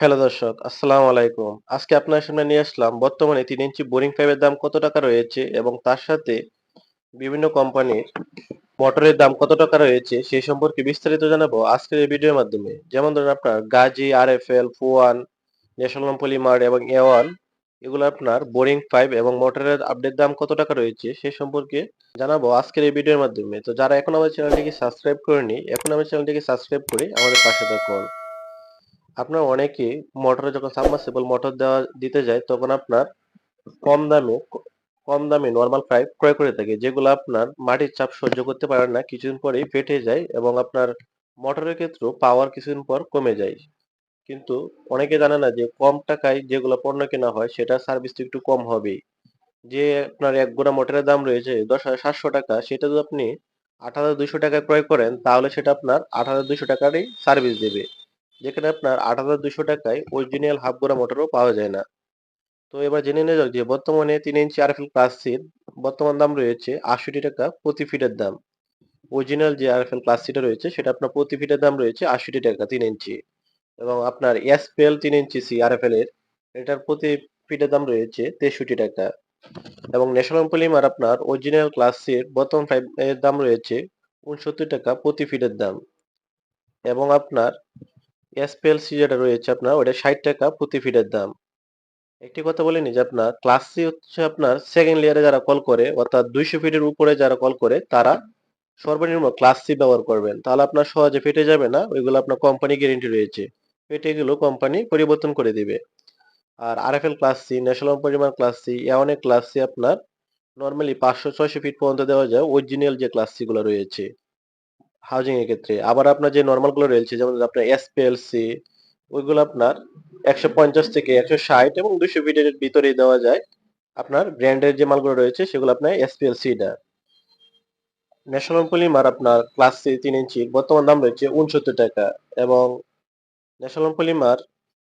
Hello দর্শক, আসসালামু আলাইকুম। আজকে আপনার সামনে নিয়ে আসলাম বর্তমানে তিন ইঞ্চি বোরিং পাইপের দাম কত টাকা রয়েছে এবং তার সাথে বিভিন্ন কোম্পানির মোটরের দাম কত টাকা রয়েছে সেই সম্পর্কে বিস্তারিত জানাব আজকের এই ভিডিওর মাধ্যমে। যেমন ধরুন আপনার গাজী, আরএফএল, ফুয়ান, ন্যাশনাল পলিমার এবং এ1 এগুলো আপনার বোরিং পাইপ এবং মোটরের আপডেট দাম কত টাকা রয়েছে সেই সম্পর্কে জানাব আজকের এই ভিডিওর মাধ্যমে। তো যারা এখন আমার চ্যানেলটিকে সাবস্ক্রাইব করেনি, এখন আমার চ্যানেলটিকে সাবস্ক্রাইব করে আমাদের পাশে থাকুন। আপনার অনেকে মোটরে যখন সাবমার্সিবল মোটর দেওয়া দিতে যায়, তখন আপনার কম দামে কম দামে নর্মাল পাইপ ক্রয় করে থাকে, যেগুলো আপনার মাটির চাপ সহ্য করতে পারে না, কিছুদিন পরেই ফেটে যায় এবং আপনার মোটরের ক্ষেত্রেও পাওয়ার কিছুদিন পর কমে যায়। কিন্তু অনেকে জানে না যে কম টাকায় যেগুলো পণ্য কেনা হয়, সেটা সার্ভিস তো একটু কম হবেই। যে আপনার এক গোড়া মোটরের দাম রয়েছে দশ হাজার সাতশো টাকা, সেটা যদি আপনি আট হাজার দুইশো টাকায় ক্রয় করেন, তাহলে সেটা আপনার আট হাজার দুইশো টাকারই সার্ভিস দেবে। যেখানে আপনার আট হাজার দুশো টাকায় অরিজিনাল হাফ গোড়া মোটরও পাওয়া যায় না। তো এবার জেনে নেওয়া যাক যে বর্তমানে তিন ইঞ্চি আরএফএল ক্লাস সির বর্তমান দাম রয়েছে আশিটি টাকা প্রতি ফিটের দাম। অরিজিনাল যে আরএফএল ক্লাস সিটা রয়েছে সেটা আপনার প্রতি ফিটের দাম রয়েছে আশিটি টাকা তিন ইঞ্চি এবং আপনার এস এসপিএল তিন ইঞ্চি সি আরএফএল এর এটার প্রতি ফিটের দাম রয়েছে তেষট্টি টাকা। এবং ন্যাশনাল পলিমার আপনার অরিজিনাল ক্লাস সির বর্তমান ফাইভ এর দাম রয়েছে উনসত্তর টাকা প্রতি ফিটের দাম। এবং আপনার এসপিএলসি যেটা রয়েছে আপনার ওটা ষাট টাকা প্রতি ফিটের দাম। একটি কথা বলে নি যে আপনার ক্লাস সি হচ্ছে আপনার সেকেন্ড লেয়ারে যারা কল করে, অর্থাৎ দুইশো ফিটের উপরে যারা কল করে, তারা সর্বনিম্ন ক্লাস সি ব্যবহার করবেন। তাহলে আপনার সহজে ফেটে যাবে না, ওইগুলো আপনার কোম্পানি গ্যারেন্টি রয়েছে। ফেটে গেলেও কোম্পানি পরিবর্তন করে দিবে। আর আরএফএল ক্লাস সি ন্যাশনাল পরিমাণ ক্লাস সি অনেক ক্লাস সি আপনার নর্মালি পাঁচশো, ছয়শো ফিট পর্যন্ত দেওয়া যায় অরিজিনাল যে ক্লাস সি গুলো রয়েছে। হাউজিং এর ক্ষেত্রে। আবার আপনার যে নর্মালগুলো রয়েছে যেমন আপনার এসপিএলসি ওইগুলো আপনার একশো পঞ্চাশ থেকে একশো ষাট এবং দুশো ফিটের ভিতরেই দেওয়া যায়। আপনার ব্র্যান্ডের যে মালগুলো রয়েছে, সেগুলো আপনার এসপিএলসিটা ন্যাশনাল পলিমার আপনার ক্লাস সি তিন ইঞ্চির বর্তমান দাম রয়েছে উনসত্তর টাকা এবং ন্যাশনাল পলিমার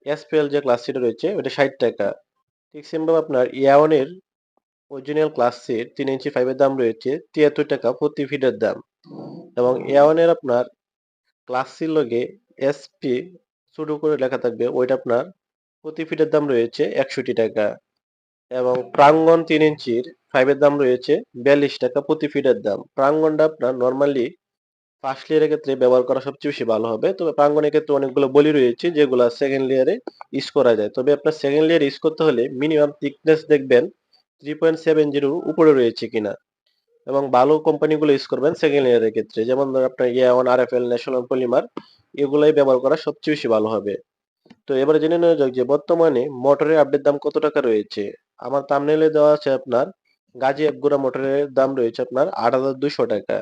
এসপিএল যে ক্লাস সিটা রয়েছে ওটা ষাট টাকা। ঠিক সেমভাবে আপনার ইয়াওনের অরিজিনাল ক্লাস সির তিন ইঞ্চি ফাইভের দাম রয়েছে তিয়াত্তর টাকা প্রতি ফিটের দাম। এবং এওয়ানের আপনার ক্লাস সির লগে এসপি শুরু করে লেখা থাকবে ওইটা আপনার প্রতি ফিটের দাম রয়েছে একষট্টি টাকা এবং প্রাঙ্গন তিন ইঞ্চির ফাইভের দাম রয়েছে বিয়াল্লিশ টাকা প্রতি ফিটের দাম। প্রাঙ্গনটা আপনার নর্মালি ফার্স্ট লেয়ারের ক্ষেত্রে ব্যবহার করা সবচেয়ে বেশি ভালো হবে। তবে প্রাঙ্গনের ক্ষেত্রে অনেকগুলো বলি রয়েছে যেগুলো সেকেন্ড লেয়ারে ইউজ করা যায়। তবে আপনার সেকেন্ড লেয়ার ইউজ করতে হলে মিনিমাম থিকনেস দেখবেন থ্রি পয়েন্ট সেভেন জিরোর উপরে রয়েছে কিনা। এবং ভালো কোম্পানিগুলো ইউজ করবেন সেকেন্ড ইয়ারের ক্ষেত্রে। যেমন আপনার A one R F L national polymer এগুলোই ব্যবহার করা সবচেয়ে বেশি ভালো হবে। তো এবারে জেনে নেওয়া যাক যে বর্তমানে মোটরের আপডেট দাম কত টাকা রয়েছে? আমার তামনেলে দেওয়া আছে আপনার, গাজী একগোড়া মোটরের দাম রয়েছে আপনার আট হাজার দুশো টাকা।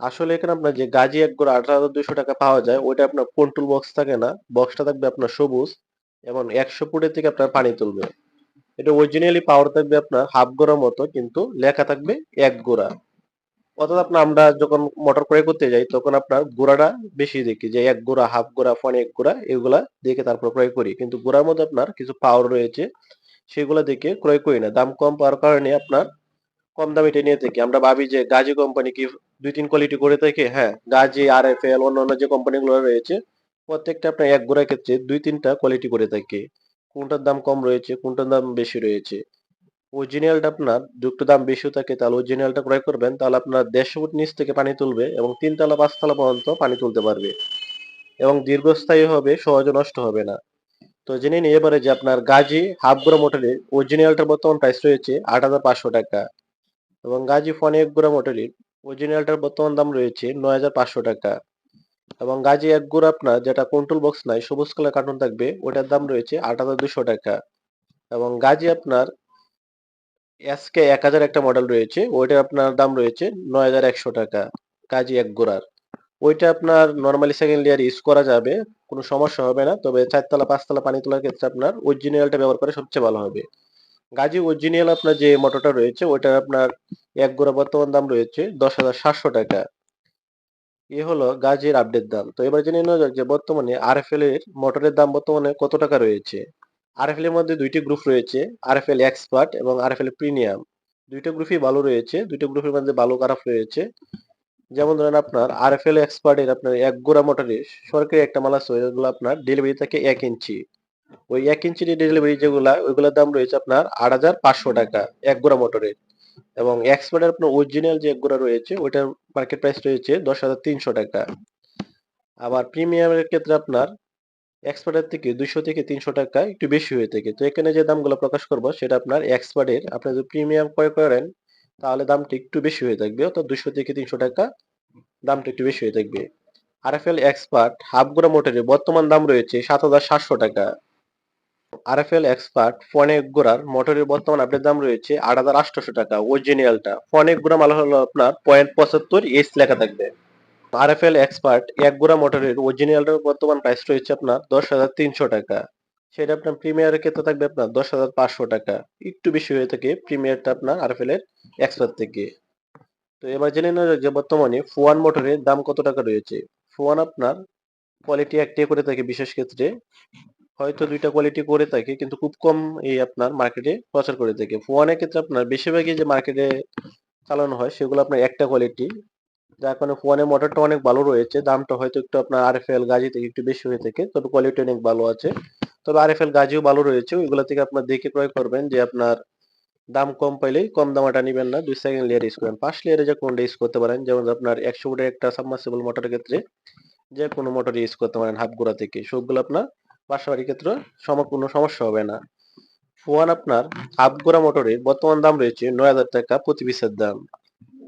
আসলে এখানে আপনার যে গাজী একগোড়া আট হাজার দুশো টাকা পাওয়া যায়, ওইটা আপনার কন্ট্রোল বক্স থাকে না বক্সটা থাকবে আপনার সবুজ, এবং একশো ফুটের থেকে আপনার পানি তুলবে। এটা অরিজিনালি পাওয়ার থাকবে আপনার হাফ গোড়ার মতো, কিন্তু লেখা থাকবে এক গোড়া। অর্থাৎ আপনার আমরা যখন মোটর ক্রয় করতে যাই, তখন আপনার গোড়াটা বেশি দেখি, যে এক গোড়া হাফ গোড়া ফোনে এক গোড়া, এগুলা দেখে তারপর ক্রয় করি। কিন্তু গোড়ার মধ্যে আপনার কিছু পাওয়ার রয়েছে, সেগুলো দেখে ক্রয় করি না। দাম কম পাওয়ার কারণে আপনার কম দামে এটা নিয়ে থাকি। আমরা ভাবি যে গাজী কোম্পানি কি দুই তিন কোয়ালিটি করে থাকে? হ্যাঁ গাজী আর এফ এল অন্যান্য যে কোম্পানিগুলো রয়েছে, প্রত্যেকটা আপনার এক গোড়ার ক্ষেত্রে দুই তিনটা কোয়ালিটি করে থাকে। কোনটার দাম কম রয়েছে, কোনটার দাম বেশি রয়েছে? অরিজিনালটা আপনার যুক্ত দাম বেশি থাকে, তাহলে অরিজিনালটা ক্রয় করবেন, তাহলে আপনার দেড়শো ফুট নিচ থেকে পানি তুলবে এবং তিনতলা, পাঁচতলা পর্যন্ত পানি তুলতে পারবে। এবং দীর্ঘস্থায়ী হবে, সহজে নষ্ট হবে না। তো জেনে নিয়ে এবারে যে আপনার গাজী হাফ গোড়া মোটরের অরিজিনালটার বর্তমান প্রাইস রয়েছে আট হাজার পাঁচশো টাকা। এবং গাজী ফোন এক গোড়া মোটরের অরিজিনালটার বর্তমান দাম রয়েছে নয় হাজার পাঁচশো টাকা। এবং গাজী এক গোড়া আপনার যেটা কন্ট্রোল বক্স নাই, সবুজ কালার কার্টুন থাকবে, ওটার দাম রয়েছে আট হাজার দুশো টাকা। এবং গাজী আপনার এসকে এক হাজার একটা মডেল রয়েছে, ওইটার আপনার দাম রয়েছে নয় হাজার একশো টাকা কাজী এক গোড়ার ওইটা আপনার নর্মালি সেকেন্ড লেয়ার ইউজ করা যাবে, কোনো সমস্যা হবে না, তবে চারতলা, পাঁচতলা পানি তোলার ক্ষেত্রে আপনার অরিজিনালটা ব্যবহার করে সবচেয়ে ভালো হবে। গাজী অরিজিনাল আপনার যে মোটরটা রয়েছে, ওইটার আপনার এক গোড়া বর্তমান দাম রয়েছে দশ হাজার সাতশো টাকা। এ হলো গাজের আপডেট দাম। তো এবার জেনে নেওয়া যাক যে বর্তমানে আরএফএল এর মোটরের দাম বর্তমানে কত টাকা রয়েছে? আরএফএল এর মধ্যে দুইটি গ্রুপ রয়েছে আরএফএল এক্সপার্ট এবং আর আরএফএল প্রিমিয়াম দুইটা গ্রুপই ভালো রয়েছে, দুইটা গ্রুপের মধ্যে ভালো খারাপ রয়েছে। যেমন ধরেন আপনার আরএফএল এক্সপার্টের আপনার এক গোড়া মোটরের সরকারি একটা মাল ওইগুলো আপনার ডেলিভারি থাকে এক ইঞ্চি। ওই এক ইঞ্চি ডেলিভারি যেগুলা, ওইগুলোর দাম রয়েছে আপনার আট হাজার পাঁচশো টাকা এক গোড়া মোটরের। এবং এক্সপার্টের আপনার অরিজিনাল যে এক রয়েছে, ওইটার মার্কেট প্রাইস রয়েছে দশ হাজার তিনশো টাকা। আবার প্রিমিয়ামের ক্ষেত্রে আপনার এক্সপার্টের থেকে দুইশো থেকে তিনশো টাকা একটু বেশি হয়ে থাকে। তো এখানে যে দামগুলো প্রকাশ করব, সেটা আপনার এক্সপার্টের আপনি যদি প্রিমিয়াম ক্রয় করেন, তাহলে দামটা একটু বেশি হয়ে থাকবে। অর্থাৎ দুশো থেকে তিনশো টাকা দামটা একটু বেশি হয়ে থাকবে। আরএফএল এক্সপার্ট হাফ মোটরের বর্তমান দাম রয়েছে সাত হাজার সাতশো টাকা। আরএফএল এক্সপার্ট ফনেক গোড়ার মোটরের বর্তমান আপডেট দাম রয়েছে আট হাজার আটশোশো টাকা অরিজিনালটা ফনেক গোড়া মাল হলো আপনার পয়েন্ট পঁচাত্তর এস লেখা থাকবে। আরএফএল এক্সপার্ট এক গোড়া মোটরের অরিজিনালটার বর্তমান প্রাইস রয়েছে আপনার দশ হাজার তিনশো টাকা। সেটা আপনার প্রিমিয়ারের ক্ষেত্রে থাকবে আপনার দশ হাজার পাঁচশো টাকা। একটু বেশি হয়ে থাকে প্রিমিয়ারটা আপনার আরএফএল এর এক্সপার্ট থেকে। তো এবার জেনে নেওয়া যে বর্তমানে ফোয়ান মোটরের দাম কত টাকা রয়েছে। ফোয়ান আপনার কোয়ালিটি একটাই করে থাকে বিশেষ ক্ষেত্রে। হয়তো দুইটা কোয়ালিটি করে থাকে, কিন্তু খুব কম এই আপনার মার্কেটে প্রচার করে থাকে। ফোয়ানের ক্ষেত্রে আপনার বেশিরভাগই যে মার্কেটে চালানো হয়, সেগুলো আপনার একটা কোয়ালিটি যার কারণে ফোয়ানের মোটরটা অনেক ভালো রয়েছে, দামটা হয়তো একটু আপনার আর এফ এল গাজি থেকে একটু বেশি হয়ে থাকে, তবে কোয়ালিটি অনেক ভালো আছে। তবে আর এফ এল গাজিও ভালো রয়েছে, ওইগুলো থেকে আপনার দেখে ক্রয় করবেন যে আপনার দাম কম পাইলেই কম দামাটা নিবেন না, দুই সেকেন্ড লেয়ার ইউজ করেন। ফার্স্ট লেয়ারে যে কোনটা ইউজ করতে পারেন, যেমন আপনার একশো ফুটের একটা সাবমার্সিবল মোটরের ক্ষেত্রে যে কোনো মোটর ইউজ করতে পারেন হাফ গোড়া থেকে। সবগুলো আপনার বাসা বাড়ির ক্ষেত্রে কোনো সমস্যা হবে না। ফোয়ান আপনার হাফ গোড়া মোটরের বর্তমান দাম রয়েছে নয় হাজার টাকা প্রতি পিসের দাম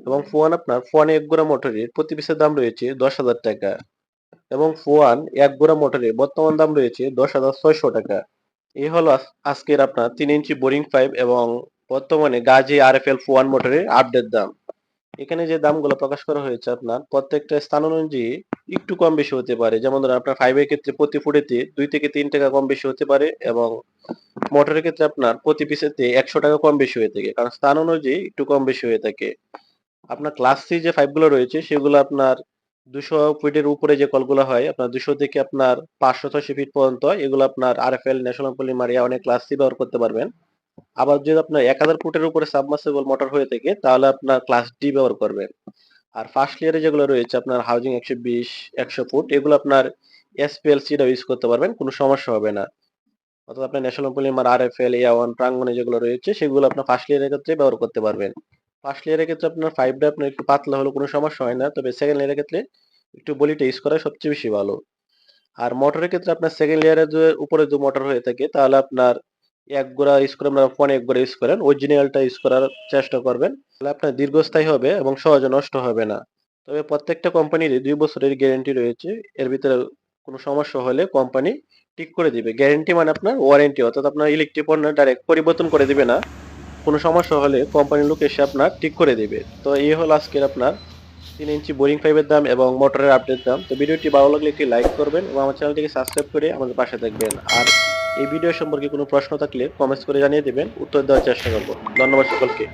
এবং ফোয়ান আপনার ফোয়ান এক গোড়া মোটরের প্রতি পিসের দাম রয়েছে দশ হাজার টাকা এবং ফোয়ান এক গোড়া মোটরের বর্তমান দাম রয়েছে দশ হাজার ছয়শো টাকা। এই হলো আজ- আজকের আপনার তিন ইঞ্চি বোরিং পাইপ এবং বর্তমানে গাজী আর এফ এল ফোয়ান মোটরের আপডেট দাম। এখানে যে দামগুলো প্রকাশ করা হয়েছে আপনার প্রত্যেকটা স্থান অনুযায়ী একটু কম বেশি হতে পারে। যেমন ধরুন আপনার ফাইভের ক্ষেত্রে প্রতি ফুটেতে দুই থেকে তিন টাকা কম বেশি হতে পারে এবং মোটরের ক্ষেত্রে আপনার প্রতি পিসেতে একশো টাকা কম বেশি হয়ে থাকে। কারণ স্থান অনুযায়ী একটু কম বেশি হয়ে থাকে। আপনার ক্লাস সি যে পাইপগুলো রয়েছে, সেগুলো আপনার দুশো ফিটের উপরে যে কলগুলো হয়, আপনার দুশো থেকে আপনার পাঁচশো, ছয়শো ফিট পর্যন্ত, এগুলো আপনার আর এফ এল ন্যাশনাল পলিমারিয়া অনেক ক্লাস সি ব্যবহার করতে পারবেন। আবার যদি আপনার এক হাজার ফুটের উপরে সাবমার্সিবল মোটর হয়ে থাকে, তাহলে আপনার ক্লাস ডি ব্যবহার করবেন। আর ফার্স্ট লেয়ারে যেগুলো রয়েছে, আপনার হাউজিং একশো বিশ, একশো ফুট, এগুলো আপনার এসপিএল সিটা ইউজ করতে পারবেন, কোনো সমস্যা হবে না। অর্থাৎ আপনার national polymer R F L A one প্রাঙ্গনে যেগুলো রয়েছে, সেগুলো আপনার ফার্স্ট লেয়ারের ক্ষেত্রে ব্যবহার করতে পারবেন। ফার্স্ট ইয়ারের ক্ষেত্রে আপনার ফাইভটা আপনার একটু পাতলা হলে কোনো সমস্যা হয় না, তবে সেকেন্ড ইয়ারের ক্ষেত্রে একটু বলিটা ইউজ করা সবচেয়ে বেশি ভালো। আর মোটরের ক্ষেত্রে আপনার সেকেন্ড ইয়ারের যে উপরে যে মোটর হয়ে থাকে, তাহলে আপনার এক গোড়া ইউজ করে আপনারা ফোনে এক গোড়া ইউজ করেন অরিজিনালটা ইউজ করার চেষ্টা করবেন। তাহলে আপনার দীর্ঘস্থায়ী হবে এবং সহজে নষ্ট হবে না। তবে প্রত্যেকটা কোম্পানির দুই বছরের গ্যারেন্টি রয়েছে। এর ভিতরে কোনো সমস্যা হলে কোম্পানি ঠিক করে দিবে। গ্যারেন্টি মানে আপনার ওয়ারেন্টি অর্থাৎ আপনার ইলেকট্রিক পণ্য ডাইরেক্ট পরিবর্তন করে দিবে না। কোনো সমস্যা হলে কোম্পানির লোক এসে আপনার ঠিক করে দিবে। তো এই হলো আজকের আপনার তিন ইঞ্চি বোরিং পাইপের দাম এবং মোটরের আপডেট দাম। তো ভিডিওটি ভালো লাগলে একটি লাইক করবেন এবং আমার চ্যানেলটিকে সাবস্ক্রাইব করে আমাদের পাশে থাকবেন। আর এই ভিডিও সম্পর্কে কোনো প্রশ্ন থাকলে কমেন্টস করে জানিয়ে দেবেন। উত্তর দেওয়ার চেষ্টা করব। ধন্যবাদ সকলকে।